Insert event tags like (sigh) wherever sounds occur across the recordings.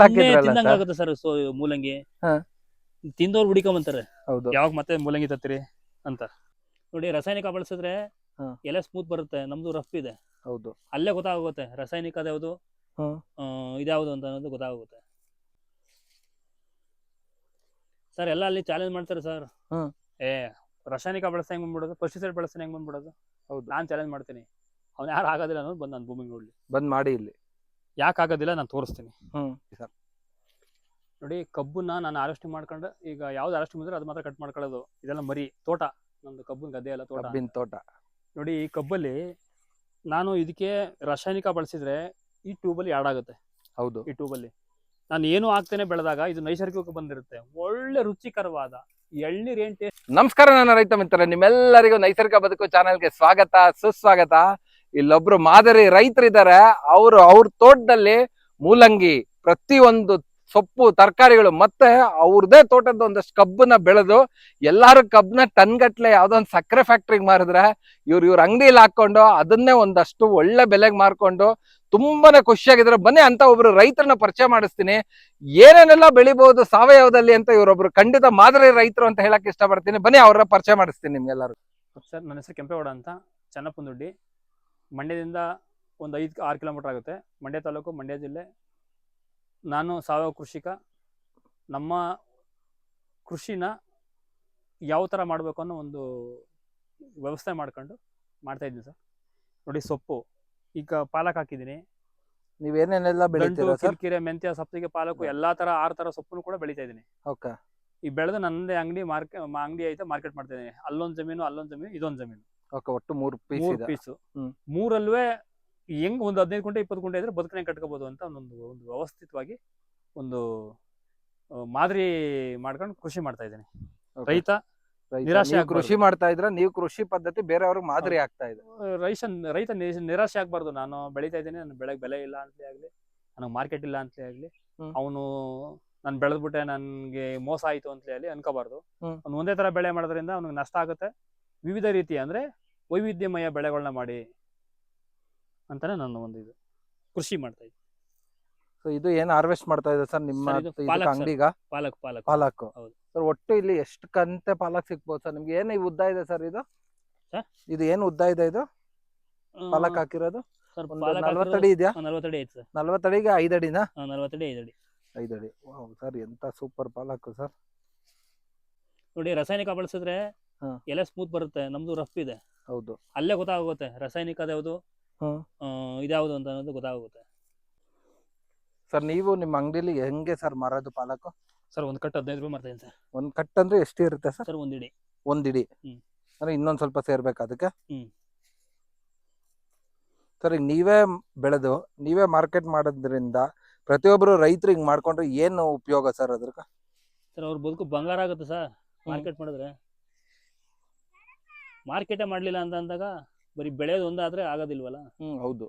ಹಾಕಿದ್ರಲ್ಲ ತಿಂದಂಗ ಆಗುತ್ತೆ sir? So ಮೂಲಂಗಿ. ಹಾ. ತಿಂದವ್ರು ಹುಡಿಕೊಂಬಂತಾರೆ. ಹೌದು. ಯಾವಾಗ ಮತ್ತೆ ಮೂಲಂಗಿ ತತ್ತಿರಿ ಅಂತ. ನೋಡಿ ರಾಸಾಯನಿಕ ಬಳಸಿದ್ರೆ ಹಾ. ಎಲೆ ಸ್ಮೂತ್ ಬರುತ್ತೆ ನಮ್ದು ರಫ್ ಇದೆ. ಹೌದು. ಅಲ್ಲೇ ಗೊತ್ತಾಗುತ್ತೆ ರಾಸಾಯನಿಕ ಅದ್ಯಾವುದು. ಆ, ಇದ್ಯಾವುದು ಅಂತ ಅನ್ನೋದು ಗೊತ್ತಾಗುತ್ತೆ ಸರ್ ಎಲ್ಲ ಅಲ್ಲಿ ಚಾಲೆಂಜ್ ಮಾಡ್ತಾರೆ ಸರ್. ಏ ರಾಸಾಯನಿಕ ಬಳಸ್ತಾ ಹೆಂಗ್ ಬಂದ್ಬಿಡೋದು ಪೆಸ್ಟಿಸೈಡ್ ಬಳಸ್ತಾ ಹೆಂಗ್ ಬಂದ್ಬಿಡೋದು? ಹೌದು. ನಾನ್ ಚಾಲೆಂಜ್ ಮಾಡ್ತೀನಿ. ಅವ್ನು ಯಾರು ಆಗೋದಿಲ್ಲ ಅನ್ನೋದು ಬಂದು ನಾನು ಭೂಮಿಗೆ ನೋಡ್ಲಿ. ಬಂದ್ ಮಾಡಿ ಇಲ್ಲಿ. ಯಾಕೆ ಆಗೋದಿಲ್ಲ ನಾನು ತೋರಿಸ್ತೀನಿ. ಹ್ಮ್. ಸರ್. ನೋಡಿ ಕಬ್ಬನ್ನ ನಾನು ಹಾರ್ವೆಸ್ಟಿಂಗ್ ಮಾಡ್ಕೊಂಡು. ಈಗ ಯಾವ್ದು ಹಾರ್ವೆಸ್ಟಿಂಗ್ ಬಂದ್ರೆ ಅದು ಮಾತ್ರ ಕಟ್ ಮಾಡ್ಕೊಳ್ಳೋದು. ಇದೆಲ್ಲ ಮರಿ ತೋಟ. ನಮ್ದು ಕಬ್ಬನ ಗದ್ದೆ ಎಲ್ಲ ತೋಟ. ಕಬ್ಬಿನ ತೋಟ. ನೋಡಿ ಈ ಕಬ್ಬಲ್ಲಿ ನಾನು ಇದಕ್ಕೆ ರಾಸಾಯನಿಕ ಬಳಸಿದ್ರೆ ಈ ಟ್ಯೂಬಲ್ಲಿ ಆಗುತ್ತೆ. ಹೌದು. ಈ ಟ್ಯೂಬಲ್ಲಿ. ನಾನು ಏನು ಹಾಕ್ತೇನೆ ಬೆಳೆದಾಗ ಇದು ನೈಸರ್ಗಿಕ ಬಂದಿರುತ್ತೆ. ಒಳ್ಳೆ ರುಚಿಕರವಾದ ಎಳ್ಳಿ ಏನ್ ಟೇಸ್ಟ್ ನಮಸ್ಕಾರ ನನ್ನ ರೈತ ಮಿತ್ರ ನಿಮ್ಮೆಲ್ಲರಿಗೂ ನೈಸರ್ಗಿಕ ಬದುಕು ಚಾನೆಲ್ಗೆ ಸ್ವಾಗತ ಸುಸ್ವಾಗತ. ಇಲ್ಲೊಬ್ರು ಮಾದರಿ ರೈತರಿದ್ದಾರೆ, ಅವರು ಅವ್ರ ತೋಟದಲ್ಲಿ ಮೂಲಂಗಿ, ಪ್ರತಿಯೊಂದು ಸೊಪ್ಪು, ತರಕಾರಿಗಳು, ಮತ್ತೆ ಅವ್ರದೇ ತೋಟದ ಒಂದಷ್ಟು ಕಬ್ಬನ್ನ ಬೆಳೆದು ಎಲ್ಲಾರು ಕಬ್ಬನ್ನ ಟನ್ ಗಟ್ಲೆ ಯಾವ್ದೋ ಒಂದು ಸಕ್ಕರೆ ಫ್ಯಾಕ್ಟ್ರಿಗೆ ಮಾರಿದ್ರೆ ಇವ್ರು ಇವ್ರ ಅಂಗಡಿಯಲ್ಲಿ ಹಾಕೊಂಡು ಅದನ್ನೇ ಒಂದಷ್ಟು ಒಳ್ಳೆ ಬೆಲೆಗೆ ಮಾರ್ಕೊಂಡು ತುಂಬಾನೇ ಖುಷಿಯಾಗಿದ್ದಾರೆ ಬನ್ನಿ ಅಂತ ಒಬ್ರು ರೈತರನ್ನ ಪರಿಚಯ ಮಾಡಿಸ್ತೀನಿ, ಏನೇನೆಲ್ಲ ಬೆಳಿಬಹುದು ಸಾವಯವದಲ್ಲಿ ಅಂತ ಇವರೊಬ್ರು ಖಂಡಿತ ಮಾದರಿ ರೈತರು ಅಂತ ಹೇಳಕ್ ಇಷ್ಟಪಡ್ತೀನಿ, ಬನ್ನಿ ಅವ್ರ ಪರಿಚಯ ಮಾಡಿಸ್ತೀನಿ ನಿಮ್ಗೆಲ್ಲರೂ ಸರ್, ನನ್ನ ಹೆಸರು ಕೆಂಪೇಗೌಡ ಅಂತ, ಚನ್ನಪ್ಪನದೊಡ್ಡಿ. ಮಂಡ್ಯದಿಂದ ಒಂದು ಐದು ಆರು ಕಿಲೋಮೀಟರ್ ಆಗುತ್ತೆ. ಮಂಡ್ಯ ತಾಲೂಕು ಮಂಡ್ಯ ಜಿಲ್ಲೆ. ನಾನು ಸಾವಯವ ಕೃಷಿಕ. ನಮ್ಮ ಕೃಷಿನ ಯಾವ ಥರ ಮಾಡಬೇಕು ಅನ್ನೋ ಒಂದು ವ್ಯವಸ್ಥೆ ಮಾಡ್ಕೊಂಡು ಮಾಡ್ತಾ ಇದ್ದೀನಿ ಸರ್. ನೋಡಿ ಸೊಪ್ಪು. ಈಗ ಪಾಲಕ್ ಹಾಕಿದ್ದೀನಿ. ನೀವೇನೇನೆಲ್ಲ ಬೆಳಿತೀರಾ ಸರ್? ಕಿರಿಕಿರೆ ಮೆಂತ್ಯ ಸಪ್ತಿಗೆ ಪಾಲಕು ಎಲ್ಲಾ ತರ ಆರು ತರ ಸೊಪ್ಪನ್ನು ಕೂಡ ಬೆಳಿತಾ ಇದ್ದೀನಿ. ಓಕೆ. ಈ ಬೆಳೆದು ನನ್ನದೇ ಅಂಗಡಿ ಮಾರ್ಕೆ ಅಂಗಡಿ ಐತೆ ಮಾರ್ಕೆಟ್ ಮಾಡ್ತಾ ಇದ್ದೀನಿ. ಅಲ್ಲೊಂದ್ ಜಮೀನು ಅಲ್ಲೊಂದು ಜಮೀನು ಇದೊಂದು ಜಮೀನು. ಓಕೆ ಒಟ್ಟು ಮೂರು ಪೀಸ್ ಮೂರು ಪೀಸ್ ಹ್ಮ್. ಮೂರಲ್ವೇ ಹೆಂಗ್ ಒಂದು ಹದಿನೈದು ಗುಂಟೆ ಇಪ್ಪತ್ತು ಗುಂಟೆ ಇದ್ರೆ ಬದುಕನೆ ಕಟ್ಕೋಬಹುದು ಅಂತ ಒಂದೊಂದು ಒಂದು ವ್ಯವಸ್ಥಿತವಾಗಿ ಒಂದು ಆ, ಮಾದರಿ ಮಾಡ್ಕೊಂಡು ಕೃಷಿ ಮಾಡ್ತಾ ಇದ್ದೀನಿ Okay. ರೈತ ರೈತ, ನಿರಾಶೆ ನೀವು ಆಗ್ಬಾರ್ದು. ಕೃಷಿ ಮಾಡ್ತಾ ಇದ್ರೆ ನೀವು ಕೃಷಿ ಪದ್ಧತಿ ಬೇರೆಯವ್ರಿಗೆ ಮಾದರಿ ಆಗ್ತಾ ಇದೆ ರೈತ ರೈತ ನಿ- ನಿರಾಶೆ ಆಗ್ಬಾರ್ದು ನಾನು ಬೆಳಿತಾ ಇದ್ದೀನಿ ನನ್ನ ಬೆಳೆಗೆ ಬೆಲೆ ಇಲ್ಲ ಅಂತಲೇ ಆಗ್ಲಿ ನನಗೆ ಮಾರ್ಕೆಟ್ ಇಲ್ಲ ಅಂತಲೇ ಆಗ್ಲಿ ಹ್ಮ್. ಅವನು ನಾನು ಬೆಳೆದ್ಬಿಟ್ಟೆ ನನಗೆ ಮೋಸ ಆಯ್ತು ಅಂತಲೇ ಆಗಲಿ ಅನ್ಕೋಬಾರ್ದು ಹ್ಮ್. ಅವ್ನು ಒಂದೇ ತರ ಬೆಳೆ ಮಾಡೋದ್ರಿಂದ ಅವ್ನಿಗೆ ನಷ್ಟ ಆಗುತ್ತೆ ವಿವಿಧ ರೀತಿ ಅಂದ್ರೆ ವೈವಿಧ್ಯಮಯ ಬೆಳೆಗಳನ್ನ ಮಾಡಿ ಅಂತಾನೆ ನನ್ನ ಒಂದು ಇದು. ಕೃಷಿ ಮಾಡ್ತಾ ಇದ್ದೀನಿ. ಸೊ ಇದು ಏನ್ ಹಾರ್ವೆಸ್ಟ್ ಮಾಡ್ತಾ ಇದೆ ಸರ್? ನಿಮ್ಮ Sir, ಇದು ಇದಕ್ಕೆ ಪಾಲಕ್ sir. ಅಂಗಡಿಗ? ಪಾಲಕ್ ಪಾಲಕ್. ಪಾಲಕ್. ಹೌದು. ಸರ್ ಒಟ್ಟು ಇಲ್ಲಿ ಎಷ್ಟು ಕಂತೆ ಪಾಲಕ್ ಸಿಗ್ಬೋದು ಸರ್? ನಿಮ್ಗೆ ಏನು ಉದ್ದ ಇದೆ ಸರ್ ಇದು? Sir? ಇದು ಏನ್ ಉದ್ದ ಇದೆ ಇದು? ಪಾಲಕ್ ಹಾಕಿರೋದು? ಸರ್ ಒಂದು ಪಾಲಕ್ ನಲ್ವತ್ತಡಿ ಇದೆಯಾ? ನಲ್ವತ್ತಡಿ ಐತೆ ಸರ್. ನಲ್ವತ್ತಡಿಗೆ ಐದಡಿನಾ ನಲ್ವತ್ತಡಿ ಐದಡಿ ಐದಡಿ ಸರ್ ಎಂತ ಸೂಪರ್ ಪಾಲಕ್ ಸರ್. ನೋಡಿ ರಾಸಾಯನಿಕ ಬಳಸಿದ್ರೆ ಹಾ. ಎಲೆ ಸ್ಮೂತ್ ಬರುತ್ತೆ. ನಮ್ದು ರಫ್ ಇದೆ. ಹೌದು. ಅಲ್ಲೇ ಗೊತ್ತಾಗುತ್ತೆ. ರಾಸಾಯನಿಕ ಹ್ಮ್. ಆ, ಇದ್ಯಾವುದು ಅಂತ ಅನ್ನೋದು ಗೊತ್ತಾಗುತ್ತೆ. ಸರ್ ನೀವು ನಿಮ್ಮ ಅಂಗಡಿಲಿ ಹೆಂಗೆ ಸರ್ ಮಾರೋದು ಪಾಲಕ್? ಸರ್ ಒಂದು ಕಟ್ ಹದಿನೈದು ರೂಪಾಯಿ ಮಾಡ್ತೀನಿ ಸರ್. ಒಂದ್ ಕಟ್ ಅಂದ್ರೆ ಎಷ್ಟು ಇರುತ್ತೆ ಸರ್? ಸರ್ ಒಂದು ಇಡಿ. ಒಂದ್ ಇಡಿ. ಹ್ಮ್. ಅಂದ್ರೆ ಇನ್ನೊಂದ್ ಸ್ವಲ್ಪ ಸೇರ್ಬೇಕು ಅದಕ್ಕೆ? ಹ್ಮ್. ಸರ್ ಈಗ ನೀವೇ ಬೆಳೆದು ನೀವೇ ಮಾರ್ಕೆಟ್ ಮಾಡೋದ್ರಿಂದ ಪ್ರತಿಯೊಬ್ಬರು ರೈತರು ಹಿಂಗ್ ಮಾಡ್ಕೊಂಡ್ರೆ ಏನು ಉಪಯೋಗ ಸರ್ ಅದ್ರ ಸರ್ ಅವ್ರ ಬದುಕು ಬಂಗಾರ ಆಗುತ್ತೆ ಸರ್. ಮಾರ್ಕೆಟ್ ಮಾಡಿದ್ರೆ. ಮಾರ್ಕೆಟೇ ಮಾಡಲಿಲ್ಲ ಅಂತ ಅಂದಾಗ ಬರೀ ಬೆಳೆಯೋದು ಒಂದಾದ್ರೆ ಆಗೋದಿಲ್ವಲ್ಲ? ಹ್ಮ್ ಹೌದು.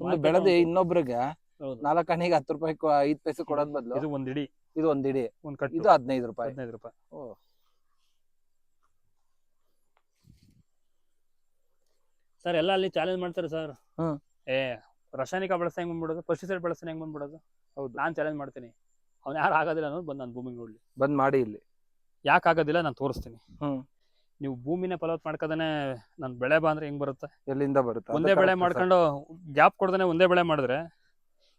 ಒಂದು Market ಬೆಳೆದು ಒಂದು- ಇನ್ನೊಬ್ರಿಗೆ ಹೌದು. ನಾಲ್ಕು ಹಣಿಗೆ ಹತ್ತು ರೂಪಾಯಿ ಐದು ಪೈಸೆ ಕೊಡೋದ್ ಬದಲು ಇದು ಒಂದಿಡಿ. ಇಡಿ ಇದು ಒಂದ್ ಇಡಿ ಒಂದ್ ಕಟ್ಟು. ಇದು ಹದಿನೈದು ರೂಪಾಯಿ. ಹದಿನೈದು ರೂಪಾಯಿ. ಓ. ಸರ್ ಎಲ್ಲ ಅಲ್ಲಿ ಚಾಲೆಂಜ್ ಮಾಡ್ತಾರೆ ಸರ್. ಹ್ಮ್. ಏ ರಾಸಾಯನಿಕ ಬಳಸ ಹೆಂಗ್ ಬಂದ್ಬಿಡೋದು ಪೆಸ್ಟಿಸೈಡ್ ಬಳಸ ಹೆಂಗ್ ಬಂದ್ಬಿಡೋದು. ಹೌದು. ನಾನು ಚಾಲೆಂಜ್ ಮಾಡ್ತೀನಿ. ಅವ್ನು ಯಾರು ಆಗೋದಿಲ್ಲ ಅನ್ನೋದು ಬಂದು ನಾನು ಭೂಮಿಗೆ ನೋಡ್ಲಿ. ಬಂದ್ ಮಾಡಿ ಇಲ್ಲಿ. ಯಾಕೆ ಆಗೋದಿಲ್ಲ ನಾನು ತೋರಿಸ್ತೀನಿ. ಹ್ಮ್. ನೀವು ಭೂಮಿನ ಫಲವತ್ ಮಾಡ್ಕೋದೇನೆ ನಾನು ಬೆಳೆ ಬಾ ಅಂದ್ರೆ ಹೆಂಗ್ ಬರುತ್ತೆ? ಎಲ್ಲಿಂದ ಬರುತ್ತೆ? ಒಂದೇ ಬೆಳೆ ಮಾಡ್ಕೊಂಡು ಗ್ಯಾಪ್ ಕೊಡ್ದೇನೆ ಒಂದೇ ಬೆಳೆ ಮಾಡಿದ್ರೆ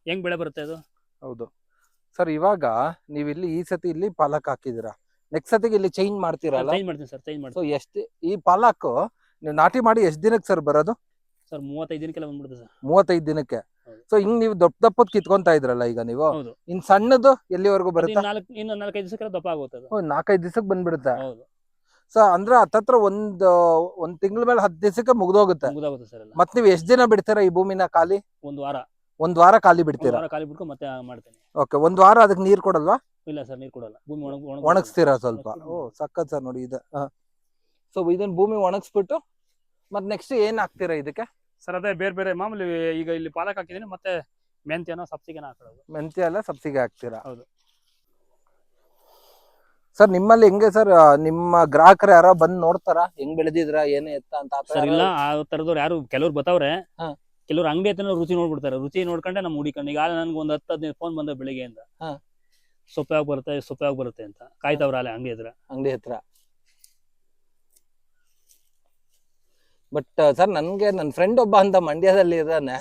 ಹೆಂಗ್ ಬೆಳೆ ಬರುತ್ತೆ ಅದು? ಹೌದು. ಸರ್ ಇವಾಗ ನೀವ್ ಇಲ್ಲಿ ಈ ಸತಿ ಇಲ್ಲಿ ಪಾಲಕ್ ಹಾಕಿದಿರಾ ನೆಕ್ಸ್ಟ್ ಸತಿಗೆ ಇಲ್ಲಿ ಚೇಂಜ್ ಮಾಡ್ತೀರಲ್ಲ ಚೇಂಜ್ ಮಾಡ್ತೀನಿ ಸರ್ ಚೇಂಜ್ ಮಾಡ್ತೀನಿ. ಎಷ್ಟು ಈ ಪಾಲಕ್ ನೀವು ನಾಟಿ ಮಾಡಿ ಎಷ್ಟ್ ದಿನಕ್ಕೆ ಸರ್ ಬರೋದು? ಸರ್ ಮೂವತ್ತೈದು ದಿನಕ್ಕೆಲ್ಲ ಬಂದ್ಬಿಡುತ್ತೆ ಸರ್. ಮೂವತ್ತೈದು ದಿನಕ್ಕೆ. ಸೊ ಹಿಂಗ್ ನೀವು ದಪ್ಪ ದಪ್ಪದ್ ಕಿತ್ಕೊಂತ ಇದ್ರಲ್ಲ ಈಗ ನೀವು? ಇನ್ ಸಣ್ಣದು ಎಲ್ಲಿವರೆಗೂ ಬರುತ್ತೆ? ನಾಲ್ಕೈದು ದಿವಸಕ್ಕೆ ದಪ್ಪ ಆಗುತ್ತೆ ನಾಲ್ಕೈದು ದಿವಸಕ್ಕೆ ಬಂದ್ಬಿಡುತ್ತೆ? ಹೌದು. ಸೊ ಅಂದ್ರೆ ಹತ್ತತ್ರ ಒಂದ್ ಒಂದ್ ತಿಂಗಳ ಮೇಲೆ ಹತ್ತು ದಿವಸಕ್ಕೆ ಮುಗ್ದೋಗುತ್ತೆ. ಮುಗಿದಾಗುತ್ತೆ ಸರ್ ಎಲ್ಲ. ಮತ್ ನೀವು ಎಷ್ಟ್ ದಿನ ಬಿಡ್ತೀರಾ ಈ ಭೂಮಿನ ಖಾಲಿ? ಒಂದು ವಾರ. ಒಂದ್ ವಾರ ಖಾಲಿ ಒಂದು ಬಿಡ್ತೀರಾ ವಾರ ಖಾಲಿ ಬಿಟ್ಕೊಂಡು ಮತ್ತೆ ಮಾಡ್ತೀನಿ. ಓಕೆ ಒಂದ್ ವಾರ ಅದಕ್ಕೆ ನೀರ್ ಕೊಡಲ್ವಾ? ಇಲ್ಲ ಸರ್ ನೀರು ಕೊಡಲ್ಲ. ಭೂಮಿ ಒಣಗ್ ಒಣಗ್ ಒಣಗಿಸ್ತೀರಾ ಸ್ವಲ್ಪ. ಓ ಸಕ್ಕತ್ ಸರ್ ನೋಡಿ ಇದು. ಸೊ ಇದನ್ನ ಭೂಮಿ ಒಣಗಿಸ್ಬಿಟ್ಟು ಮತ್ ನೆಕ್ಸ್ಟ್ ಏನ್ ಹಾಕ್ತೀರಾ ಇದಕ್ಕೆ? ಸರ್ ಅದೇ ಬೇರೆ ಬೇರೆ ಮಾಮೂಲಿ ಈಗ ಇಲ್ಲಿ ಪಾಲಕ್ ಹಾಕಿದೀನಿ ಮತ್ತೆ ಮೆಂತ್ಯನೋ ಸಬ್ಸಿಗೆನೋ ಹಾಕೋದು ಮೆಂತ್ಯ ಎಲ್ಲ ಸಬ್ಸಿಗೆ ಹಾಕ್ತೀರಾ? ಹೌದು. ಸರ್ ನಿಮ್ಮಲ್ಲಿ ಹೆಂಗೆ ಸರ್ ನಿಮ್ಮ ಗ್ರಾಹಕರು ಯಾರೋ ಬಂದ್ ನೋಡ್ತಾರ? ಹೆಂಗ್ ಬೆಳೆದಿದ್ರ ಏನೇ ಎತ್ತ ಅಂತ ಆ ಥರ ಸರ್ ಇಲ್ಲ ಯಾರೋ- ಆ ತರದವ್ರು ಯಾರು ಕೆಲವ್ರು ಬತಾವ್ರೆ ಹಾ. ಕೆಲವರು ಅಂಗಡಿ ಹತ್ರ ರುಚಿ ನೋಡ್ಬಿಡ್ತಾರೆ. ರುಚಿ ನೋಡ್ಕೊಂಡೆ ನಮ್ಮ ಹುಡಿಕೊಂಡು ಈಗ ನನ್ಗೆ ಒಂದು ಹತ್ತು ಹದಿನೈದು ಫೋನ್ ಬಂದ ಬೆಳಿಗ್ಗೆಯಿಂದ ಹಾ. ಸೊಪ್ಪು ಯಾವಾಗ ಬರುತ್ತೆ ಸೊಪ್ಪು ಯಾವಾಗ ಬರುತ್ತೆ ಅಂತ. ಕಾಯ್ತಾವ್ರ ಅಲ್ಲೇ ಅಂಗಡಿ ಹತ್ರ. ಅಂಗಡಿ ಹತ್ರ. ಬಟ್ ಸರ್ ನನ್ಗೆ ನನ್ನ ಫ್ರೆಂಡ್ ಒಬ್ಬ ಅಂತ ಮಂಡ್ಯದಲ್ಲಿ ಇದ್ದಾನೆ.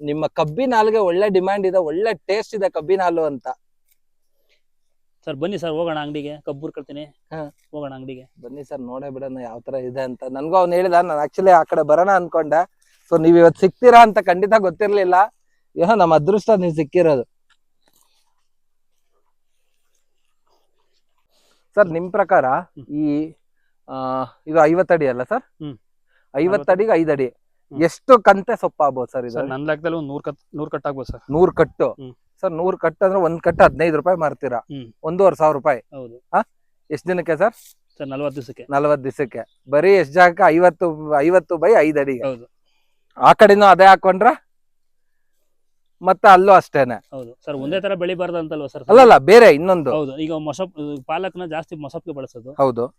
ನಿಮ್ಮ ಕಬ್ಬಿನ ಹಾಲಿಗೆ ಒಳ್ಳೆ ಡಿಮ್ಯಾಂಡ್ ಇದೆ ಒಳ್ಳೆ ಟೇಸ್ಟ್ ಇದೆ ಕಬ್ಬಿನ ಹಾಲು ಅಂತ. ಸರ್ ಬನ್ನಿ ಸರ್ ಹೋಗೋಣ ಅಂಗಡಿಗೆ. ಕಬ್ಬುರ್ ಕಳ್ತೀನಿ ಹಾ. ಹೋಗೋಣ ಅಂಗಡಿಗೆ. ಬನ್ನಿ ಸರ್ ನೋಡೇ ಬಿಡೋಣ ಯಾವ ತರ ಇದೆ ಅಂತ. ನನ್ಗೂ ಅವ್ನು ಹೇಳಿದ ನಾನು ಆಕ್ಚುಲಿ ಆ ಕಡೆ ಬರೋಣ ಅನ್ಕೊಂಡೆ. ಸೊ ನೀವ್ ಇವತ್ತು ಸಿಗ್ತೀರಾ ಅಂತ ಖಂಡಿತ ಗೊತ್ತಿರ್ಲಿಲ್ಲ. ಏನೋ ನಮ್ಮ ಅದೃಷ್ಟ ನೀವು ಸಿಕ್ಕಿರೋದು. ಸರ್ ನಿಮ್ ಪ್ರಕಾರ ಈ ಆ, ಇದು ಐವತ್ತಡಿ ಅಲ್ಲ ಸರ್? ಹ್ಮ್. ಐವತ್ತಡಿಗೆ ಐದಡಿ ಅಡಿ. ಎಷ್ಟು ಕಂತೆ ಸೊಪ್ಪ ಆಗ್ಬೋದು ಸರ್ ಇದು? ಸರ್ ನನ್ನ ಲೆಕ್ಕದಲ್ಲಿ ಒಂದು ನೂರ್ ಕಟ್ ನೂರ್ ಕಟ್ ಆಗ್ಬೋದು ಸರ್. ನೂರ್ ಕಟ್ಟು. ಹ್ಮ್. ಸರ್ ನೂರು ಕಟ್ಟು ಅಂದ್ರೆ ಒಂದ್ ಕಟ್ಟು ಹದಿನೈದು ರೂಪಾಯಿ ಮಾರ್ತೀರಾ? ಹ್ಮ್. ಒಂದೂವರೆ ಸಾವಿರ ರೂಪಾಯಿ. ಹೌದು. ಎಷ್ಟ್ ದಿನಕ್ಕೆ ಸರ್? ಸರ್ ನಲ್ವತ್ತು ದಿವಸಕ್ಕೆ. ನಲ್ವತ್ ದಿವಸಕ್ಕೆ. ಬರೀ ಎಷ್ಟ್ ಜಾಗಕ್ಕೆ? ಐವತ್ತು ಐವತ್ತು ಬೈ ಐದಡಿಗೆ ಹೌದು. ಆ ಕಡೆನೂ ಅದೇ ಹಾಕೊಂಡ್ರ ಮತ್ತೆ ಅಲ್ಲೂ ಅಷ್ಟೇನೆ. ಹೌದು. ಸರ್ ಒಂದೇ ತರ ಬೆಳಿಬಾರ್ದು ಅಂತಲ್ವಾ ಸರ್? ಅಲ್ಲಲ್ಲ ಬೇರೆ ಇನ್ನೊಂದು. ಹೌದು. ಈಗ ಮೊಸಪ್ ಪಾಲಕ್ನ ಜಾಸ್ತಿ ಮೊಸಪ್ಗೆ ಬಳಸೋದು. ಹೌದು.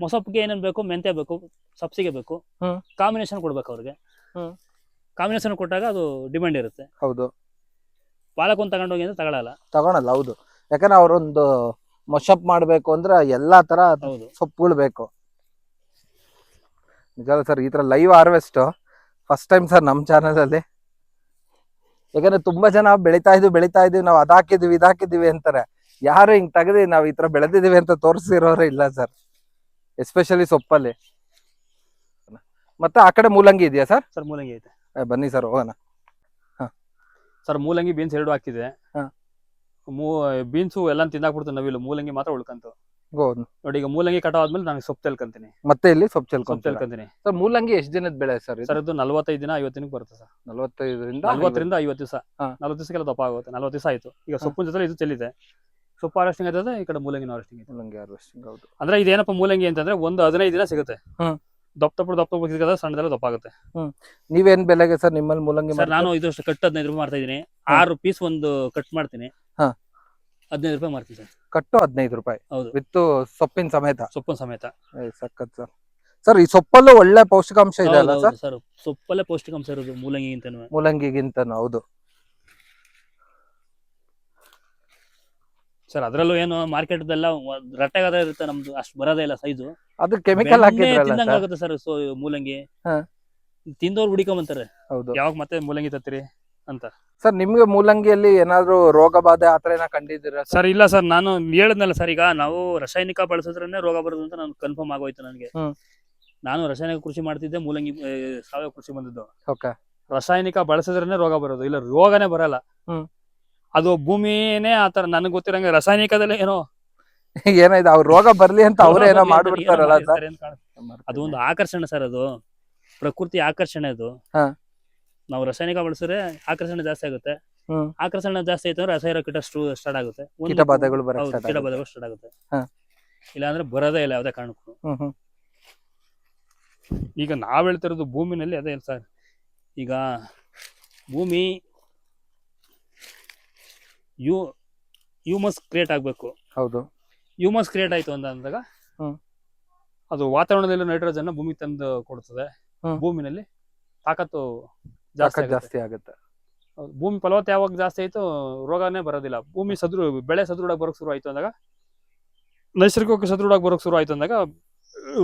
ಮೊಸಪ್ಗೆ ಏನೇನ್ ಬೇಕು? ಮೆಂತೆ ಬೇಕು ಸಬ್ಸಿಗೆ ಬೇಕು. ಹ್ಮ್. ಕಾಂಬಿನೇಷನ್ ಕೊಡ್ಬೇಕು ಅವ್ರಿಗೆ. ಹ್ಮ್. ಕಾಂಬಿನೇಷನ್ ಕೊಟ್ಟಾಗ ಅದು ಡಿಮ್ಯಾಂಡ್ ಇರುತ್ತೆ. ಹೌದು. ಒಂದು ತಗೊಂಡೋಗಿ ಅಂದ್ರೆ ತಗೊಳಲ್ಲ. ತಗೊಳಲ್ಲ ಹೌದು. ಯಾಕಂದ್ರೆ ಅವ್ರೊಂದು ಮೊಶಪ್ ಮಾಡ್ಬೇಕು ಅಂದ್ರೆ ಎಲ್ಲಾ ತರ ಹೌದು. ಸೊಪ್ಪುಗಳು ಬೇಕು. ನಿಜವಲ್ಲ ಸರ್ ಈ ತರ live harvest first time sir ನಮ್ಮ ಚಾನಲ್ ಅಲ್ಲಿ. ಯಾಕಂದ್ರೆ ತುಂಬಾ ಜನ ಬೆಳಿತಾ ಇದ್ವಿ ಬೆಳಿತಾ ಇದೀವಿ ನಾವು ಅದಾಕಿದ್ದೀವಿ ಇದಾಕಿದ್ದೀವಿ ಅಂತಾರೆ. ಯಾರು ಹಿಂಗ್ ತೆಗ್ದಿ ನಾವ್ ಈ ತರ ಬೆಳೆದಿದೀವಿ ಅಂತ ತೋರಿಸಿರೋರು ಇಲ್ಲ ಸರ್. ಎಸ್ಪೆಷಲಿ ಸೊಪ್ಪಲ್ಲಿ. ಮತ್ತೆ ಆ ಕಡೆ ಮೂಲಂಗಿ ಇದೆಯಾ ಸರ್? ಸರ್ ಮೂಲಂಗಿ ಐತೆ. ಬನ್ನಿ ಸರ್ ಹೋಗೋಣ. ಸರ್ ಮೂಲಂಗಿ ಬೀನ್ಸ್ ಎರಡು ಹಾಕಿದೆ. ಹಾ. ಮೂ ಬೀನ್ಸು ಎಲ್ಲ ತಿಂದಾಕ್ಬಿಡ್ತು ನವಿಲು ಮೂಲಂಗಿ ಮಾತ್ರ ಉಳ್ಕಂತು. ನೋಡಿ ಈಗ ಮೂಲಂಗಿ ಕಟಾವ್ ಆದ್ಮೇಲೆ ನಾನು ಸೊಪ್ಪು ತೆಲ್ಕಂತೀನಿ. ಮತ್ತೆ ಇಲ್ಲಿ ಸೊಪ್ಪು ಸೊಪ್ಪು ತೆಲ್ಕಂತೀನಿ. ಸರ್ ಮೂಲಂಗಿ ಎಷ್ಟು ದಿನದ ಬೆಳೆ ಸರ್ ಸರ್ ಇದು ನಲ್ವತ್ತೈದು ದಿನ ಐವತ್ತು ದಿನಕ್ಕೆ ಬರುತ್ತೆ ಸರ್. ನಲವತ್ತೈದರಿಂದ ನಲ್ವತ್ತರಿಂದ ಐವತ್ತು. ದಿವಸ. ಹಾ. ನಲ್ವತ್ತು ದಿವಸಕ್ಕೆಲ್ಲ ದಪ್ಪ ಆಗುತ್ತೆ ನಲ್ವತ್ತು ದಿವಸ ಆಯ್ತು. ಈಗ ಸೊಪ್ಪು ಸೊಪ್ಪಿನ ಜೊತೆ ಇದು ಚೆಲ್ಲಿದೆ. ಸೊಪ್ಪು ಹಾರ್ವೆಸ್ಟಿಂಗ್ ಆಯ್ತದೆ ಈ ಕಡೆ ಮೂಲಂಗಿ ಹಾರ್ವೆಸ್ಟಿಂಗ್ ಮೂಲಂಗಿ ಹಾರ್ವೆಸ್ಟಿಂಗ್ ಹೌದು. ಅಂದ್ರೆ ಇದೇನಪ್ಪ ಮೂಲಂಗಿ ಅಂತಂದ್ರೆ ಒಂದು ಹದಿನೈದು ದಿನ ಸಿಗುತ್ತೆ. ಹ್ಮ್. ದಪ್ಪ ದಪ್ಪ ದಪ್ಪ ದಪ್ಪ ಸಣ್ಣದೆಲ್ಲ ದಪ್ಪ ಆಗುತ್ತೆ. ನೀವೇನ್ ಬೆಲೆಗೆ ಸರ್ ನಿಮ್ಮಲ್ಲಿ ಮೂಲಂಗಿ ಸರ್ ನಾನು ಇದು ಕಟ್ ಹದಿನೈದು ರೂಪಾಯಿ ಮಾಡ್ತಾ ಇದೀನಿ ಆರು ಪೀಸ್ ಒಂದು ಕಟ್ ಮಾಡ್ತೀನಿ. ಹಾ. ಹದಿನೈದು ರೂಪಾಯಿ ಮಾಡ್ತೀನಿ ಸರ್. ಕಟ್ಟು ಹದಿನೈದು ರೂಪಾಯಿ. ಹೌದು. ವಿತ್ ಸೊಪ್ಪಿನ ಸಮೇತ? ಸೊಪ್ಪಿನ ಸಮೇತ. ಏ, ಸಖತ್ ಸರ್. ಸರ್ ಈ ಸೊಪ್ಪಲ್ಲೂ ಒಳ್ಳೆ ಪೌಷ್ಟಿಕಾಂಶ ಇದೆ ಅಲ್ಲ ಹೌದು, ಸರ್? ಹೌದು ಸರ್ ಸೊಪ್ಪಲ್ಲೇ ಪೌಷ್ಟಿಕಾಂಶ ಇರೋದು ಮೂಲಂಗಿಗಿಂತ ಮೂಲಂಗಿಗಿಂತನೂ ಹೌದು. ಸರ್ ಅದರಲ್ಲೂ ಏನು ಮಾರ್ಕೆಟ್ ಎಲ್ಲ ರಟ್ಟೆಗಾದ ಇರುತ್ತೆ ನಮ್ದು ಅಷ್ಟು ಬರೋದೇ ಇಲ್ಲ ಸೈಜು ಅದು ಕೆಮಿಕಲ್ ತಿಂದಂಗ ಆಗುತ್ತೆ ಸರ್ ಸೊ ಮೂಲಂಗಿ. ಹಾ. ತಿಂದವ್ರು ಹುಡಿಕೊಂಬಂತಾರೆ ಹೌದು. ಯಾವಾಗ ಮತ್ತೆ ಮೂಲಂಗಿ ತತ್ತಿರಿ ಅಂತ. ಸರ್ ನಿಮ್ಗೆ ಮೂಲಂಗಿಯಲ್ಲಿ ಏನಾದ್ರು ರೋಗ ಬಾಧೆ ಆತರ ಏನ ಕಂಡಿದ್ದೀರಾ ಸರ್? ಸರ್ ಇಲ್ಲ ಸರ್ ನಾನು ಹೇಳಿದ್ನಲ್ಲ ಸರ್ ಈಗ ನಾವು ರಾಸಾಯನಿಕ ಬಳಸಿದ್ರೇನೆ ರೋಗ ಬರೋದು ಅಂತ ನಾನು ಕನ್ಫರ್ಮ್ ಆಗೋಯ್ತು ನನಗೆ. ಹ್ಮ್. ನಾನು ರಾಸಾಯನಿಕ ಕೃಷಿ ಮಾಡ್ತಿದ್ದೆ ಮೂಲಂಗಿ ಆ, ಸಾವಯವ ಕೃಷಿ ಬಂದಿದ್ದು. ಓಕೆ. ರಾಸಾಯನಿಕ ಬಳಸಿದ್ರೇನೆ ರೋಗ ಬರೋದು ಇಲ್ಲ ರೋಗನೇ ಬರಲ್ಲ. ಹ್ಮ್. ಅದು ಭೂಮಿನೇ ಆತರ ನನಗೆ ಗೊತ್ತಿರಂಗೆ ರಾಸಾಯನಿಕದಲ್ಲೇ ಏನೋ (laughs) ಏನಾಯ್ತು ಅವ್ರ ರೋಗ ಬರ್ಲಿ ಅಂತ ಅವ್ರೇ ಏನೋ ಮಾಡ್ಬಿಡ್ತಾರಲ್ಲ ಸರ್. ಅದು ಒಂದು ಆಕರ್ಷಣೆ ಸರ್ ಅದು ಪ್ರಕೃತಿ ಆಕರ್ಷಣೆ ಅದು ಹಾ. ನಾವು ರಾಸಾಯನಿಕ ಬಳಸಿದ್ರೆ ಆಕರ್ಷಣೆ ಜಾಸ್ತಿ ಆಗುತ್ತೆ ಹ್ಮ್. ಆಕರ್ಷಣೆ ಜಾಸ್ತಿ ಆಯ್ತು ಅಂದ್ರೆ ರಸಾಯನ ಕೀಟ ಸ್ಟಾರ್ಟ್ ಆಗುತ್ತೆ ಒಂದು- ಕೀಟಬಾಧೆಗಳು ಬರಕ್ ಹೌದು, start ಆಗುತ್ತೆ. ಕೀಟಬಾಧೆಗಳು ಸ್ಟಾರ್ಟ್ ಆಗುತ್ತೆ ಹಾ. ಇಲ್ಲ ಅಂದ್ರೆ ಬರೋದೇ ಇಲ್ಲ ಯಾವ್ದೇ ಕಾರಣಕ್ಕೂ ಹ್ಮ್ ಹ್ಮ್ ಈಗ ನಾವ್ ಹೇಳ್ತಿರೋದು ಭೂಮಿನಲ್ಲಿ ಅದೇ ಸರ್ ಈಗ ಭೂಮಿ ಯು ಹ್ಯೂಮಸ್ ಕ್ರಿಯೇಟ್ ಆಗಬೇಕು ಹೌದು ಹ್ಯೂಮಸ್ ಕ್ರಿಯೇಟ್ ಆಯ್ತು ಅಂತ ಅಂದಾಗ ಹ್ಮ್. ಅದು ವಾತಾವರಣದಲ್ಲಿ ನೈಟ್ರೋಜನ್ ಭೂಮಿ ತಂದು ಕೊಡ್ತದೆ ಹ್ಮ್. ಭೂಮಿನಲ್ಲಿ ತಾಕತ್ತು ಜಾಸ್ತಿ ತಾಕತ್ ಆಗುತ್ತೆ. ಜಾಸ್ತಿ ಆಗುತ್ತೆ ಹೌದು. ಭೂಮಿ ಫಲವತ್ತ ಯಾವಾಗ ಜಾಸ್ತಿ ಆಯಿತು ರೋಗನೇ ಬರೋದಿಲ್ಲ ಭೂಮಿ ಸದೃ ಬೆಳೆ ಸದೃಢ ಬರೋಕ್ ಶುರು ಆಯ್ತು ಅಂದಾಗ ನೈಸರ್ಗಿಕ ಸದೃಢ ಬರೋಕ್ ಶುರು ಆಯ್ತು ಅಂದಾಗ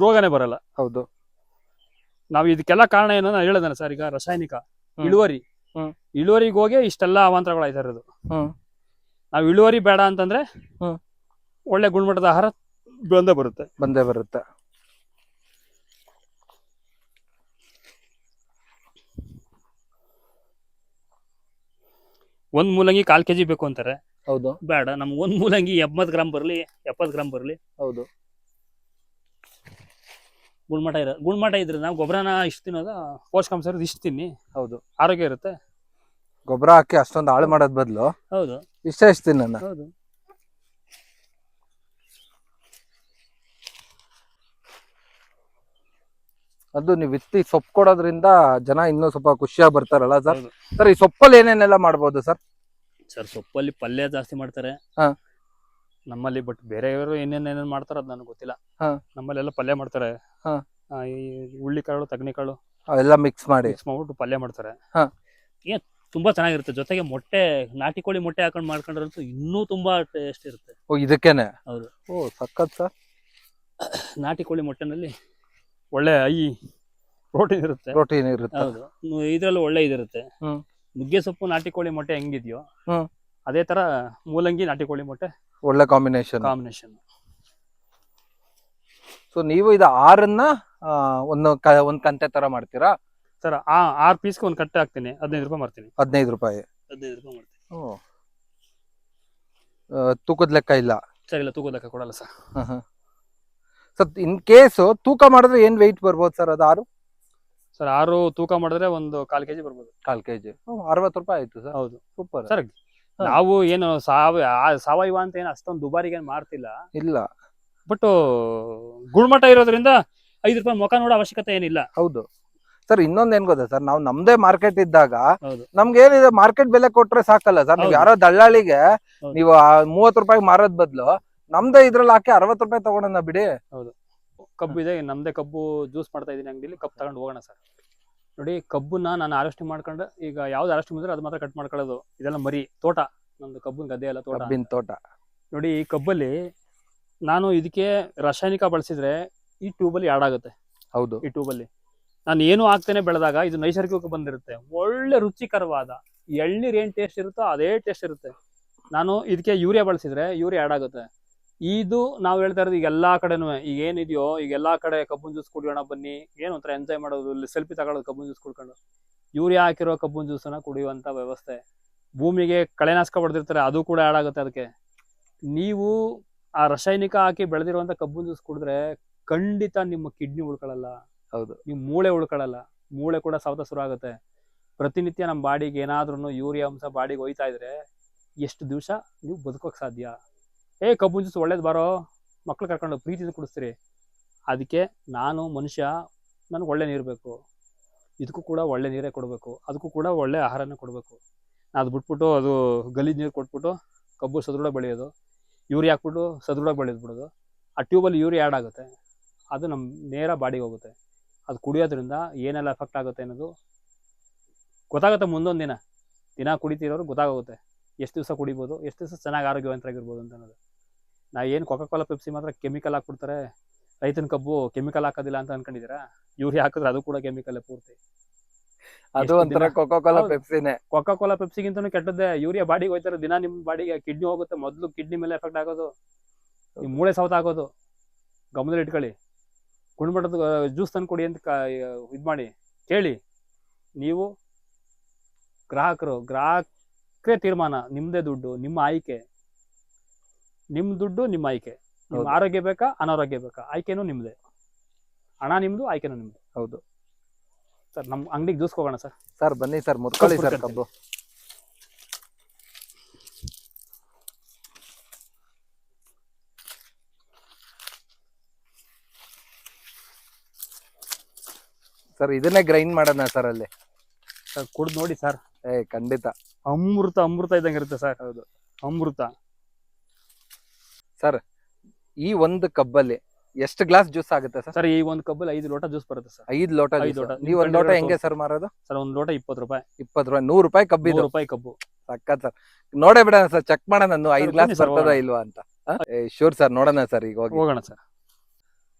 ರೋಗನೇ ಬರಲ್ಲ ಹೌದು ನಾವು ಇದಕ್ಕೆಲ್ಲ ಕಾರಣ ಏನೋ ನಾನು ಹೇಳಿದಾನೆ ಸರ್ ಈಗ ರಾಸಾಯನಿಕ ಹ್ಮ್. ಇಳುವರಿ ಹ್ಮ್. ಇಳುವರಿಗೆ ಹೋಗಿ ಇಷ್ಟೆಲ್ಲ ಅವಾಂತರಗಳಾಯ್ತಾ ಇರೋದು ಹ್ಮ್ ನಾವು ಇಳುವರಿ ಬೇಡ ಅಂತಂದ್ರೆ ಹ್ಮ್. ಒಳ್ಳೆ ಗುಣಮಟ್ಟದ ಆಹಾರ ಬಂದೇ ಬರುತ್ತೆ. ಬಂದೇ ಬರುತ್ತೆ. ಒಂದ್ ಮೂಲಂಗಿ ಕಾಲ್ ಕೆಜಿ ಬೇಕು ಅಂತಾರೆ. ಹೌದು. ಬೇಡ ನಮ್ಗೆ ಒಂದ್ ಮೂಲಂಗಿ ಎಂಬತ್ತು ಗ್ರಾಮ್ ಬರಲಿ ಎಪ್ಪತ್ ಗ್ರಾಮ್ ಬರಲಿ. ಹೌದು. ಗುಣಮಟ್ಟ ಇರ ಗುಣಮಟ್ಟ ಇದ್ರೆ ನಾವು ಗೊಬ್ಬರನ ಇಷ್ಟು ತಿನ್ನೋದು ಪೋಷಕಾಂಶ ಇಷ್ಟು ತಿನ್ನಿ. ಹೌದು. ಆರೋಗ್ಯ ಇರುತ್ತೆ. ಗೊಬ್ಬರ ಹಾಕಿ ಅಷ್ಟೊಂದು ಹಾಳು ಮಾಡೋದ್ ಬದಲು ಹೌದು. ಇಷ್ಟ ಇಷ್ಟ ತಿನ್ನ ಹೌದು ಅದು ನೀವು ಇತ್ತಿ ಸೊಪ್ಪು ಕೊಡೋದ್ರಿಂದ ಜನ ಇನ್ನೂ ಸ್ವಲ್ಪ ಖುಷಿಯಾಗಿ ಬರ್ತಾರಲ್ಲ ಸರ್ ಹೌದು. ಸರ್ ಈ ಸೊಪ್ಪಲ್ಲಿ ಏನೇನೆಲ್ಲ ಮಾಡ್ಬೋದು ಸರ್ ಸರ್ ಸೊಪ್ಪಲ್ಲಿ ಪಲ್ಯ ಜಾಸ್ತಿ ಮಾಡ್ತಾರೆ ಹಾ. ನಮ್ಮಲ್ಲಿ ಬಟ್ ಬೇರೆಯವರು ಏನೇನ್ ಏನೇನ್ ಮಾಡ್ತಾರ ಅದ್ ನನಗೆ ಗೊತ್ತಿಲ್ಲ ಹಾ. ನಮ್ಮಲ್ಲೆಲ್ಲ ಪಲ್ಯ ಮಾಡ್ತಾರೆ ಹಾ. ಆ, ಈ ಹುಳ್ಳಿ ಕಾಳು ತಗ್ನಿಕಾಳು ಕಾಳು ಮಿಕ್ಸ್ ಮಾಡಿ ಮಿಕ್ಸ್ ಮಾಡ್ಬಿಟ್ಟು ಪಲ್ಯ ಮಾಡ್ತಾರೆ ಹಾ. ತುಂಬಾ ಚೆನ್ನಾಗಿರುತ್ತೆ. ಜೊತೆಗೆ ಮೊಟ್ಟೆ ನಾಟಿ ಕೋಳಿ ಮೊಟ್ಟೆ ಹಾಕೊಂಡು ಮಾಡ್ಕೊಂಡ್ರಂತೂ ಇನ್ನೂ ತುಂಬಾ ಟೇಸ್ಟ್ ಇರುತ್ತೆ. ಓ ಇದಕ್ಕೇನೆ? ಹೌದು. ಓ ಸಖತ್ ಸರ್ ನಾಟಿ ಕೋಳಿ ಮೊಟ್ಟೆನಲ್ಲಿ ಒಳ್ಳೆ ಐ ಪ್ರೋಟೀನ್ ಇರುತ್ತೆ. ಪ್ರೋಟೀನ್ ಇರುತ್ತೆ. ಹೌದು. ಇದ್ರಲ್ಲೂ ಒಳ್ಳೆ ಇದಿರುತ್ತೆ. ಹ್ಮ್. ನುಗ್ಗೆ ಸೊಪ್ಪು ನಾಟಿ ಕೋಳಿ ಮೊಟ್ಟೆ ಹೆಂಗಿದ್ಯೋ ಹ್ಮ್. ಅದೇ ತರ ಮೂಲಂಗಿ ನಾಟಿ ಕೋಳಿ ಮೊಟ್ಟೆ ಒಳ್ಳೆ ಕಾಂಬಿನೇಷನ್ ಕಾಂಬಿನೇಷನ್ ಸೊ ನೀವು ಇದು ಆರನ್ನ ಆ, ಒಂದು ಕ- ಒಂದ್ ಕಂತೆ ತರ ಮಾಡ್ತೀರಾ? ಸರ್ ಆ ಆರ್ ಪೀಸ್ಗೆ ಒಂದು ಕಟ್ಟೆ ಹಾಕ್ತೀನಿ ಹದಿನೈದು ರೂಪಾಯಿ ಮಾಡ್ತೀನಿ. ಹದಿನೈದು ರೂಪಾಯಿ. ಹದಿನೈದು ರೂಪಾಯಿ ಮಾಡ್ತೀನಿ. ಓ. ಆ, ತೂಕದ ಲೆಕ್ಕ ಇಲ್ಲ. ಸರ್ ಇಲ್ಲ ತೂಕದ ಲೆಕ್ಕ ಕೊಡಲ್ಲ ಸರ್. ಸರ್ ಇನ್ ಕೇಸ್ ತೂಕ ಮಾಡಿದ್ರೆ ಏನ್ ವೆಯ್ಟ್ ಬರ್ಬೋದು ಸರ್ ಅದು ಆರು? ಸರ್ ಆರು ತೂಕ ಮಾಡಿದ್ರೆ ಒಂದು ಕಾಲ್ ಕೆಜಿ ಬರ್ಬೋದು. ಕಾಲ್ ಕೆಜಿ. ಅರವತ್ತು ರೂಪಾಯಿ ಆಯ್ತು ಸರ್. ಹೌದು. ಸೂಪರ್ ಸರ್ ಹಾ. ನಾವು ಏನು ಸಾವ ಆ- ಸಾವಯವ ಅಂತ ಏನು ಅಷ್ಟೊಂದು ದುಬಾರಿಗೆ ಏನ್ ಮಾಡ್ತಿಲ್ಲ. ಇಲ್ಲ. ಬಟ್ ಗುಣಮಟ್ಟ ಇರೋದ್ರಿಂದ ಐದು ರೂಪಾಯಿ ಮುಖ ನೋಡೋ ಅವಶ್ಯಕತೆ ಏನಿಲ್ಲ. ಹೌದು. ಸರ್ ಇನ್ನೊಂದ್ ಏನ್ ಗೊತ್ತಾ ಸರ್ ನಾವು ನಮ್ದೇ ಮಾರ್ಕೆಟ್ ಇದ್ದಾಗ ಹೌದು. ನಮ್ಗೆ ಏನಿದೆ ಮಾರ್ಕೆಟ್ ಬೆಲೆ ಕೊಟ್ರೆ ಸಾಕಲ್ಲ ಸರ್ ನೀವು ಯಾರೋ ದಳ್ಳಾಳಿಗೆ ಹೌದು. ನೀವು ಮೂವತ್ ರೂಪಾಯಿ ಮಾರೋದ್ ಬದ್ಲು ನಮ್ದೇ ಇದ್ರಲ್ಲಿ ಹಾಕಿ ಅರವತ್ ರೂಪಾಯಿ ತಗೊಂಡ ಬಿಡಿ. ಕಬ್ಬು ಇದೆ ನಮ್ದೇ ಕಬ್ಬು ಜ್ಯೂಸ್ ಮಾಡ್ತಾ ಇದೀನಿ ಅಂಗಡಿಲಿ ಕಬ್ಬು ತಗೊಂಡು ಹೋಗೋಣ ಸರ್. ನೋಡಿ ಕಬ್ಬನ್ನ ನಾನು ಅರೆಸ್ಟ್ ಮಾಡ್ಕೊಂಡು ಈಗ ಯಾವ್ದು ಅರೆಸ್ಟ್ ಮಾಡಿದ್ರೆ ಅದು ಮಾತ್ರ ಕಟ್ ಮಾಡ್ಕೊಳ್ಳೋದು. ಇದೆಲ್ಲ ಮರಿ ತೋಟ. ನಮ್ದು ಕಬ್ಬನ್ ಗದ್ದೆ ಎಲ್ಲ ತೋಟ. ಕಬ್ಬಿನ ತೋಟ. ನೋಡಿ ಈ ಕಬ್ಬಲ್ಲಿ ನಾನು ಇದಕ್ಕೆ ರಾಸಾಯನಿಕ ಬಳಸಿದ್ರೆ ಈ ಟ್ಯೂಬಲ್ಲಿ ಆಡಾಗುತ್ತೆ ಹೌದು. ಈ ಟ್ಯೂಬಲ್ಲಿ ನಾನು ಏನು ಹಾಕ್ತೇನೆ ಬೆಳೆದಾಗ ಇದು ನೈಸರ್ಗಿಕ ಬಂದಿರುತ್ತೆ. ಒಳ್ಳೆ ರುಚಿಕರವಾದ ಎಳ್ನೀರ್ ಏನ್ ಟೇಸ್ಟ್ ಇರುತ್ತೋ ಅದೇ ಟೇಸ್ಟ್ ಇರುತ್ತೆ. ನಾನು ಇದಕ್ಕೆ ಯೂರಿಯಾ ಬಳಸಿದ್ರೆ ಯೂರಿಯಾ ಆ್ಯಡ್ ಆಗುತ್ತೆ. ಇದು ನಾವು ಹೇಳ್ತಾ ಇರೋದು ಈಗ ಎಲ್ಲಾ ಕಡೆನೂ ಈಗ ಏನಿದೆಯೋ ಈಗ ಎಲ್ಲಾ ಕಡೆ ಕಬ್ಬನ್ ಜ್ಯೂಸ್ ಕುಡಿಯೋಣ ಬನ್ನಿ. ಏನು ಒಂಥರ ಎಂಜಾಯ್ ಮಾಡೋದು ಇಲ್ಲಿ ಸೆಲ್ಫಿ ತಗೊಳ್ಳೋದು ಕಬ್ಬನ್ ಜ್ಯೂಸ್ ಕುಡ್ಕೊಂಡು. ಯೂರಿಯಾ ಹಾಕಿರೋ ಕಬ್ಬನ್ ಜ್ಯೂಸನ್ನ ಕುಡಿಯುವಂಥ ವ್ಯವಸ್ಥೆ. ಭೂಮಿಗೆ ಕಳೆನಾಶಕ ಹೊಡೆದಿರ್ತಾರೆ ಅದು ಕೂಡ ಆ್ಯಡ್ ಆಗುತ್ತೆ ಅದಕ್ಕೆ. ನೀವು ಆ ರಾಸಾಯನಿಕ ಹಾಕಿ ಬೆಳೆದಿರುವಂಥ ಕಬ್ಬನ್ ಜ್ಯೂಸ್ ಕುಡಿದ್ರೆ ಖಂಡಿತ ನಿಮ್ಮ ಕಿಡ್ನಿ ಉಳ್ಕೊಳ್ಳಲ್ಲ. ಹೌದು. ನೀವು ಮೂಳೆ ಉಳ್ಕೊಳ್ಳಲ್ಲ. ಮೂಳೆ ಕೂಡ ಸವತ ಶುರು ಆಗುತ್ತೆ. ಪ್ರತಿನಿತ್ಯ ನಮ್ಮ ಬಾಡಿಗೆ ಏನಾದ್ರೂ ಯೂರಿಯಾ ಅಂಶ ಬಾಡಿಗೆ ಹೋಯ್ತಾ ಇದ್ರೆ ಎಷ್ಟು ದಿವಸ ನೀವು ಬದುಕೋಕೆ ಸಾಧ್ಯ? ಏ, ಕಬ್ಬು ಜ್ಯೂಸ್ ಒಳ್ಳೇದು ಬಾರೋ. ಮಕ್ಳು ಕರ್ಕೊಂಡು ಪ್ರೀತಿಯಿಂದ ಕುಡಿಸ್ತೀರಿ. ಅದಕ್ಕೆ ನಾನು ಮನುಷ್ಯ, ನನಗೆ ಒಳ್ಳೆ ನೀರು ಬೇಕು. ಇದಕ್ಕೂ ಕೂಡ ಒಳ್ಳೆ ನೀರೇ ಕೊಡಬೇಕು. ಅದಕ್ಕೂ ಕೂಡ ಒಳ್ಳೆ ಆಹಾರನೇ ಕೊಡಬೇಕು. ಅದು ಬಿಟ್ಬಿಟ್ಟು ಅದು ಗಲೀಜು ನೀರು ಕೊಟ್ಬಿಟ್ಟು ಕಬ್ಬು ಸದೃಢ ಬೆಳೆಯೋದು. ಯೂರಿಯಾ ಹಾಕ್ಬಿಟ್ಟು ಸದೃಢ ಬೆಳೆಯೋದು ಬಿಡೋದು ಆ ಟ್ಯೂಬಲ್ಲಿ ಯೂರಿ ಆ್ಯಡ್ ಆಗುತ್ತೆ. ಅದು ನಮ್ಮ ನೇರ ಬಾಡಿಗೆ ಹೋಗುತ್ತೆ. ಅದು ಕುಡಿಯೋದ್ರಿಂದ ಏನೆಲ್ಲ ಎಫೆಕ್ಟ್ ಆಗುತ್ತೆ ಅನ್ನೋದು ಗೊತ್ತಾಗುತ್ತೆ ಮುಂದೊಂದು ದಿನ. ದಿನ ಕುಡಿತಿರೋರು ಗೊತ್ತಾಗುತ್ತೆ ಎಷ್ಟು ದಿವಸ ಕುಡಿಬೋದು ಎಷ್ಟು ದಿವಸ ಚೆನ್ನಾಗಿ ಆರೋಗ್ಯವಂತರಾಗಿರ್ಬೋದು ಅಂತ ಅನ್ನೋದು. ನಾ ಏನು ಕೊಕಕೋಲ ಪೆಪ್ಸಿ ಮಾತ್ರ ಕೆಮಿಕಲ್ ಹಾಕ್ಬಿಡ್ತಾರೆ. ರೈತನ ಕಬ್ಬು ಕೆಮಿಕಲ್ ಹಾಕೋದಿಲ್ಲ ಅಂತ ಅನ್ಕೊಂಡಿದ್ದೀರಾ? ಯೂರಿಯಾ ಹಾಕಿದ್ರೆ ಅದು ಕೂಡ ಕೆಮಿಕಲ್ ಪೂರ್ತಿ. ಅದು ಒಂಥರ ದಿನ? ಕೋಲಾ ಹೌದು. ಪೆಪ್ಸಿನೇ ಕೊಕಕೋಲ ಪೆಪ್ಸಿಗಿಂತನೂ ಕೆಟ್ಟದ್ದೇ. ಯೂರಿಯಾ ಬಾಡಿಗೆ ಹೋಯ್ತಾರೆ ದಿನ ನಿಮ್ಮ ಬಾಡಿಗೆ ಕಿಡ್ನಿ ಹೋಗುತ್ತೆ. ಮೊದಲು ಕಿಡ್ನಿ ಮೇಲೆ ಎಫೆಕ್ಟ್ ಆಗೋದು. ಮೂಳೆ ಸೌತ್ ಆಗೋದು ಗಮನದಲ್ಲಿ ಇಟ್ಕೊಳ್ಳಿ. ಗುಣಮಟ್ಟದ ಜ್ಯೂಸ್ ತಂದು ಕೊಡಿ ಅಂತ ಇದು ಮಾಡಿ ಕೇಳಿ ನೀವು ಗ್ರಾಹಕರು ಗ್ರಾಹಕರೇ ತೀರ್ಮಾನ ನಿಮ್ಮದೇ ದುಡ್ಡು ನಿಮ್ಮ ಆಯ್ಕೆ. ನಿಮ್ಮ ದುಡ್ಡು ನಿಮ್ಮ ಆಯ್ಕೆ. ನಿಮ್ಮ ಆರೋಗ್ಯ ಬೇಕಾ ಅನಾರೋಗ್ಯ ಬೇಕಾ ಆಯ್ಕೆನೂ ನಿಮ್ಮದೇ ಹಣ ನಿಮ್ಮದು ಆಯ್ಕೆನೂ ನಿಮ್ಮದು ಹೌದು. ಸರ್ ನಮ್ಮ ಅಂಗಡಿಗೆ ಜ್ಯೂಸ್ ಹೋಗೋಣ ಸರ್. ಸರ್ ಬನ್ನಿ ಸರ್ ಮುರ್ಕೊಳ್ಳಿ ಸರ್ ಕಬ್ಬು. ಸರ್ ಇದನ್ನೇ ಗ್ರೈಂಡ್ ಮಾಡೋಣ ಸರ್ ಅಲ್ಲಿ. ಸರ್ ಕುಡ್ದು ನೋಡಿ ಸರ್. ಏ ಖಂಡಿತ. ಅಮೃತ ಅಮೃತ ಇದ್ದಂಗೆ ಇರುತ್ತೆ ಸರ್. ಹೌದು. ಅಮೃತ. ಸರ್ ಈ ಒಂದು ಕಬ್ಬಲ್ಲಿ ಎಷ್ಟು ಗ್ಲಾಸ್ ಜ್ಯೂಸ್ ಆಗುತ್ತೆ ಸರ್? ಸರ್ ಈ ಒಂದು ಕಬ್ಬಲ್ಲಿ ಐದು ಲೋಟ ಜ್ಯೂಸ್ ಬರುತ್ತೆ ಸರ್. ಐದು ಲೋಟ ಐದ್. ಲೋಟ. ನೀವು ಒಂದು ಲೋಟ ಹೆಂಗೆ ಸರ್ ಮಾರೋದು? ಸರ್ ಒಂದು ಲೋಟ ಇಪ್ಪತ್ತು ರೂಪಾಯಿ. ಇಪ್ಪತ್ತು ರೂಪಾಯಿ ನೂರು ರೂಪಾಯಿ ಕಬ್ಬಿದು ನೂರು ರೂಪಾಯಿ ಕಬ್ಬು. ಸಕ್ಕತ್ ಸರ್. ನೋಡೇ ಬಿಡೋಣ ಸರ್ ಚೆಕ್ ಮಾಡೋಣ ನಾನು ಐದು ಗ್ಲಾಸ್ ಬರ್ತದ ಹೋಗೋಣ. ಇಲ್ವಾ ಅಂತ. ಶೂರ್ ಸರ್ ನೋಡೋಣ ಸರ್ ಈಗ ಹೋಗಿ. ಹೋಗೋಣ ಸರ್.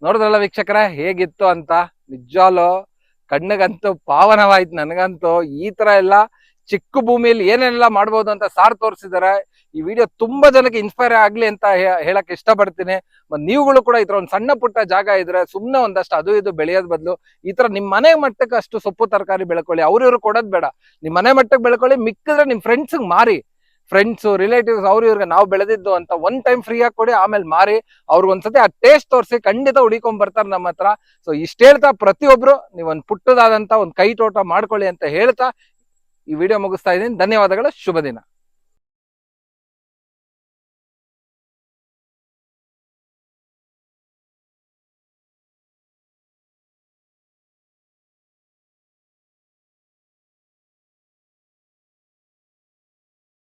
ನೋಡಿದ್ರಲ್ಲ ವೀಕ್ಷಕರ ಹೇಗಿತ್ತು ಅಂತ? ನಿಜಾಲು ಕಣ್ಣಿಗಂತೂ ಪಾವನವಾಯ್ತು ನನಗಂತೂ. ಈ ತರ ಎಲ್ಲ ಚಿಕ್ಕ ಭೂಮಿಯಲ್ಲಿ ಏನೆಲ್ಲ ಮಾಡ್ಬೋದು ಅಂತ ಸಾರ್ ತೋರಿಸಿದ್ದಾರೆ ಈ ವಿಡಿಯೋ ತುಂಬಾ ಜನಕ್ಕೆ ಇನ್ಸ್ಪೈರ್ ಆಗ್ಲಿ ಅಂತ ಹೇಳಕ್ ಇಷ್ಟಪಡ್ತೀನಿ. ಮತ್ ನೀವುಗಳು ಕೂಡ ಈ ತರ ಒಂದು ಸಣ್ಣ ಪುಟ್ಟ ಜಾಗ ಇದ್ರೆ ಸುಮ್ಮನೆ ಒಂದಷ್ಟು ಅದು ಇದು ಬೆಳೆಯೋದ್ ಬದಲು ಈ ತರ ನಿಮ್ ಮನೆ ಮಟ್ಟಕ್ಕೆ ಅಷ್ಟು ಸೊಪ್ಪು ತರಕಾರಿ ಬೆಳ್ಕೊಳ್ಳಿ. ಅವ್ರಿವ್ರು ಕೊಡೋದ್ ಬೇಡ. ನಿಮ್ ಮನೆ ಮಟ್ಟಕ್ಕೆ ಬೆಳ್ಕೊಳ್ಳಿ. ಮಿಕ್ಕಿದ್ರೆ ನಿಮ್ ಫ್ರೆಂಡ್ಸ್ ಮಾರಿ. ಫ್ರೆಂಡ್ಸ್ ರಿಲೇಟಿವ್ಸ್ ಅವ್ರ ಇವ್ರಿಗೆ ನಾವು ಬೆಳೆದಿದ್ದು ಅಂತ ಒನ್ ಟೈಮ್ ಫ್ರೀ ಆಗಿ ಕೊಡಿ, ಆಮೇಲೆ ಮಾರಿ. ಅವ್ರಿಗೊಂದ್ಸತಿ ಆ ಟೇಸ್ಟ್ ತೋರಿಸಿ ಖಂಡಿತ ಹುಡಿಕೊಂಡ್ ಬರ್ತಾರೆ ನಮ್ಮ ಹತ್ರ. ಸೊ ಇಷ್ಟ ಹೇಳ್ತಾ ಪ್ರತಿಯೊಬ್ರು ನೀವ್ ಒಂದ್ ಪುಟ್ಟದಾದಂತ ಒಂದ್ ಕೈ ತೋಟ ಮಾಡ್ಕೊಳ್ಳಿ ಅಂತ ಹೇಳ್ತಾ ಈ ವಿಡಿಯೋ ಮುಗಿಸ್ತಾ ಇದ್ದೀನಿ. ಧನ್ಯವಾದಗಳು, ಶುಭ ದಿನ.